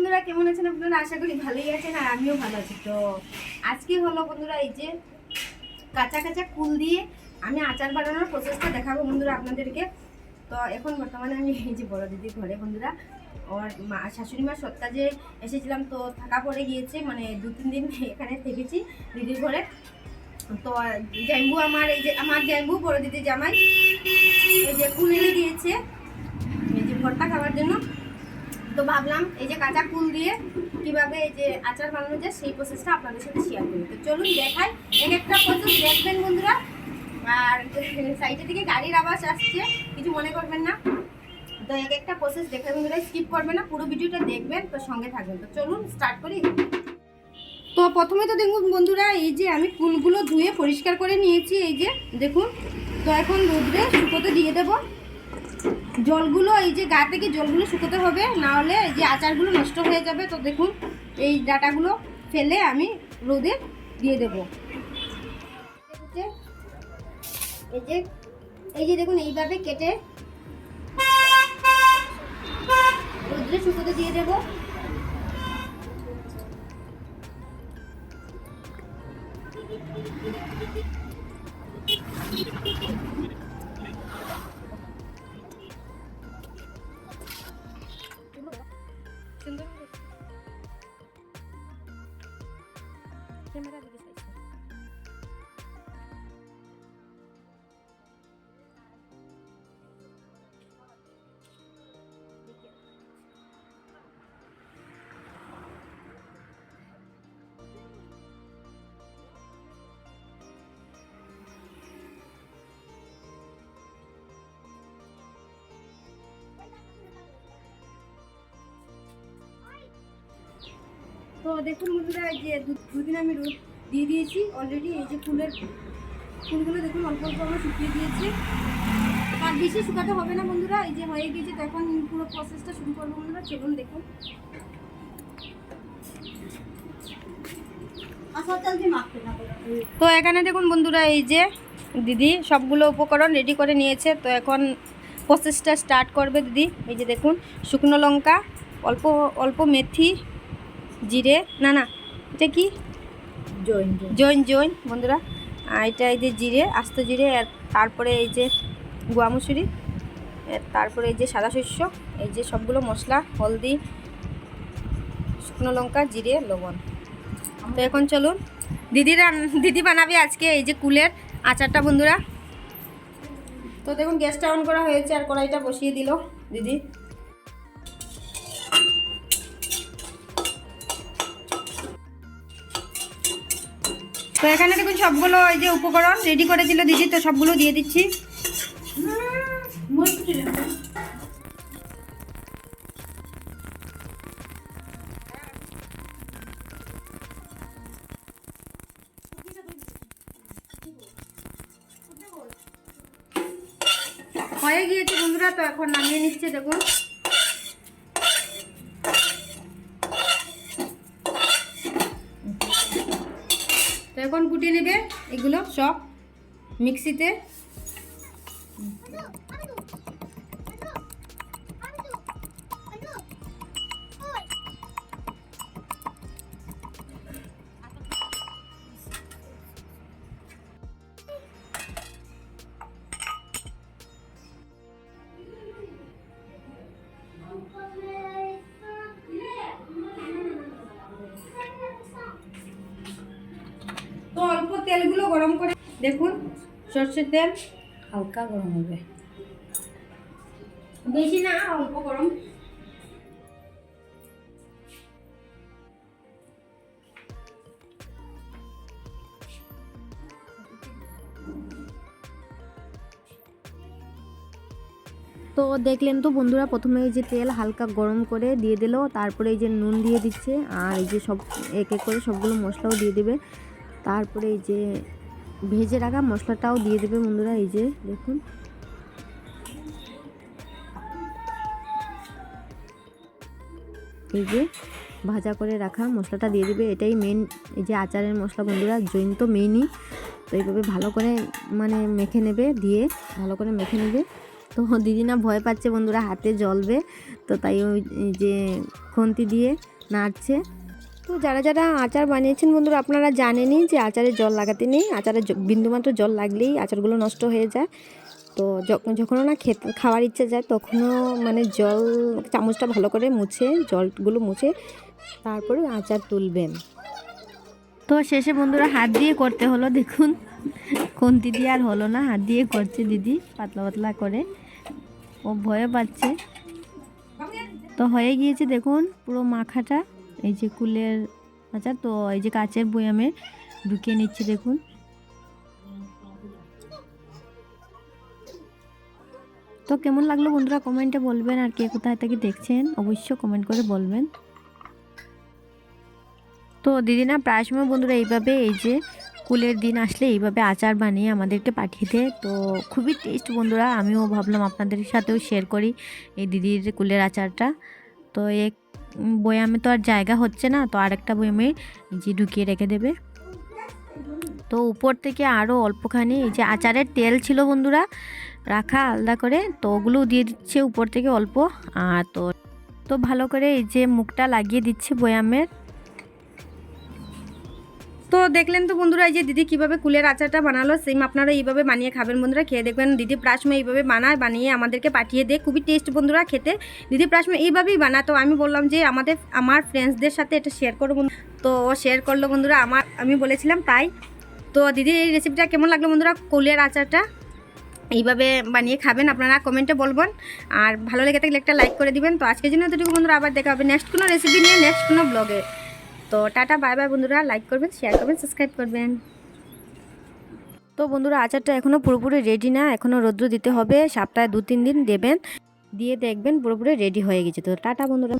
বন্ধুরা, কেমন আছেন আপনারা? আশা করি ভালোই আছেন আর আমিও ভালো আছি। তো আজকে হলো বন্ধুরা এই যে কাঁচা কাঁচা কুল দিয়ে আমি আচার বানানোর প্রসেসটা দেখাবো বন্ধুরা আপনাদেরকে। তো এখন বর্তমানে আমি এই যে বড় দিদির ঘরে বন্ধুরা ওর মা, শাশুড়ি মা সত্তা যে এসেছিলাম, তো থাকা পড়ে গিয়েছে মানে দু, তিন দিন এখানে থেকেছি দিদির ঘরে। তো জ্যাম্বু আমার, এই যে আমার জ্যাম্বু, বড় দিদি জামাই, এই যে কুল এনে দিয়েছে, এই যে ভর্তা খাওয়ার জন্য। তো ভাবলাম এই যে কাঁচা কুল দিয়ে কীভাবে এই যে আচার বানানো যায় সেই প্রসেসটা আপনাদের সাথে শেয়ার করি তো চলুন দেখাই। এক একটা প্রসেস দেখবেন বন্ধুরা। আর সাইডে থেকে গাড়ির আওয়াজ আসছে, কিছু মনে করবেন না। তো এক একটা প্রসেস দেখে বন্ধুরা স্কিপ করবেন না, পুরো ভিডিওটা দেখবেন, তো সঙ্গে থাকবেন। তো চলুন স্টার্ট করি। তো প্রথমে তো দেখুন বন্ধুরা, এই যে আমি কুলগুলো ধুয়ে পরিষ্কার করে নিয়েছি, এই যে দেখুন। তো এখন রোদ্রে শুকোতে দিয়ে দেবো। জলগুলো, এই যে গা থেকে জলগুলো শুকোতে হবে না হলে এই যে আচারগুলো নষ্ট হয়ে যাবে। তো দেখুন, এই ডাটাগুলো ফেলে আমি রোদে দিয়ে দেব। এই যে এই যে দেখুন, এইভাবে কেটে রোদ্রে শুকোতে দিয়ে দেবো। ক্যামেরা তো দেখুন বন্ধুরা যে দুদিন আমি রোদ দিয়ে দিয়েছি অলরেডি এই যে ফুলের ফুলগুলো দেখুন অল্প অল্প আমরা শুকিয়ে দিয়েছি। আর বেশি শুকাতে হবে না বন্ধুরা, এই যে হয়ে গিয়েছে তো এখন পুরো প্রসেসটা শুরু করব বন্ধুরা, চলুন দেখুন। তো এখানে দেখুন বন্ধুরা, এই যে দিদি সবগুলো উপকরণ রেডি করে নিয়েছে, তো এখন প্রসেসটা স্টার্ট করবে দিদি। এই যে দেখুন, শুকনো লঙ্কা, অল্প অল্প মেথি জিরে না না এটা কি? জৈন জৈন জৈন বন্ধুরা। এটা এই যে জিরে আস্ত জিরে আর তারপরে এই যে গুয়া মুসুরি তারপরে এই যে সাদা শস্য এই যে সবগুলো মশলা হলদি শুকনো লঙ্কা জিরে লবণ। তো এখন চলুন দিদি রান- দিদি বানাবে আজকে এই যে কুলের আচারটা বন্ধুরা। তো দেখুন গ্যাসটা অন করা হয়েছে আর কড়াইটা বসিয়ে দিল দিদি। তো এখানে দেখুন সবগুলো এই যে উপকরণ রেডি করে দিল দিদি, তো সবগুলো দিয়ে দিচ্ছি। হয়ে গিয়েছে বন্ধুরা, তো এখন নামিয়ে নিচ্ছে, দেখুন। এখন কুটিয়ে নেবে। এগুলো সব মিক্সিতে তেলগুলো গরম করে দেখুন, সর্ষের তেল হালকা গরম হবে। বেশি না, অল্প গরম। তো দেখলেন তো বন্ধুরা, প্রথমে এই যে তেল হালকা গরম করে দিয়ে দিল, তারপরে এই যে নুন দিয়ে দিচ্ছে, আর এই যে সব এক এক করে সবগুলো মশলাও দিয়ে দেবে। তারপরে এই যে ভেজে রাখা মশলাটাও দিয়ে দেবে বন্ধুরা, এই যে দেখুন। এই যে ভাজা করে রাখা মশলাটা দিয়ে দিবে, এটাই মেন এই যে আচারের মশলা বন্ধুরা, জৈন তো মেনই তো এইভাবে ভালো করে মানে মেখে নেবে, দিয়ে ভালো করে মেখে নেবে। তো দিদি না ভয় পাচ্ছে বন্ধুরা, হাতে জ্বলবে। তো তাই ওই যে খুন্তি দিয়ে নাড়ছে। তো যারা যারা আচার বানিয়েছেন বন্ধুরা, আপনারা জানেনই যে আচারে জল লাগাতে নেই। আচারে বিন্দুমাত্র জল লাগলেই আচারগুলো নষ্ট হয়ে যায়। তো যখন যখনও না খেতে, খাওয়ার ইচ্ছে যায়, তখনও মানে জল চামচটা ভালো করে মুছে, জলগুলো মুছে তারপরে আচার তুলবেন। তো শেষে বন্ধুরা হাত দিয়ে করতে হলো, দেখুন। কোন দিদি আর হলো না, হাত দিয়ে করছে দিদি, পাতলা পাতলা করে। ও ভয় পাচ্ছে। তো হয়ে গিয়েছে, দেখুন, পুরো মাখাটা। এই যে কুলের আচার তো এই যে কাচের বয়ামে ঢুকিয়ে নিচ্ছি, দেখুন। তো কেমন লাগল বন্ধুরা? কমেন্টে বলবেন আর কে কোথায় থেকে দেখছেন, অবশ্যই কমেন্ট করে বলবেন। তো দিদি না, প্রায় সময় বন্ধুরা এইভাবে এই যে কুলের দিন আসলে এইভাবে আচার বানিয়ে আমাদেরকে পাঠিয়ে দেয়। তো খুবই টেস্ট বন্ধুরা, আমিও ভাবলাম আপনাদের সাথেও শেয়ার করি এই দিদির কুলের আচারটা। তো এক বয়ামে তো আর জায়গা হচ্ছে না, তো আরেকটা বয়ামে যে ঢুকিয়ে রেখে দেবে। তো উপর থেকে আরও অল্পখানি এই যে আচারের তেল ছিল বন্ধুরা, রাখা আলাদা করে, তো ওগুলোও দিয়ে দিচ্ছে উপর থেকে অল্প, আর তো তো ভালো করে এই যে মুখটা লাগিয়ে দিচ্ছে বয়ামের। তো দেখলেন তো বন্ধুরা, এই যে দিদি কীভাবে কুলের আচারটা বানালো সেম আপনারা এইভাবে বানিয়ে খাবেন বন্ধুরা, খেয়ে দেখবেন দিদি প্রায় সময় এইভাবে বানায়, বানিয়ে আমাদেরকে পাঠিয়ে দেয়, খুবই টেস্ট বন্ধুরা খেতে। দিদি প্রায় সময় এইভাবেই বানায়, তো আমি বললাম যে আমাদের, আমার ফ্রেন্ডসদের সাথে এটা শেয়ার করো তো শেয়ার করল বন্ধুরা, আমার, আমি বলেছিলাম তাই। তো দিদির এই রেসিপিটা কেমন লাগল বন্ধুরা, কুলের আচারটা? এইভাবে বানিয়ে খাবেন, আপনারা কমেন্টে বলবেন, আর ভালো লেগে থাকলে একটা লাইক করে দিবেন। তো আজকের জন্য এতটুকু বন্ধুরা, আবার দেখা হবে নেক্সট কোনো রেসিপি নিয়ে নেক্সট কোনো ব্লগে তো টাটা, বাই বাই বন্ধুরা। লাইক করবেন শেয়ার করবেন সাবস্ক্রাইব করবেন। তো বন্ধুরা, আচারটা এখনও পুরোপুরি রেডি না। এখনও রৌদ্র দিতে হবে। সপ্তাহে দু তিন দিন দেবেন। দিয়ে দেখবেন পুরোপুরি রেডি হয়ে গেছে। তো টাটা বন্ধুরা।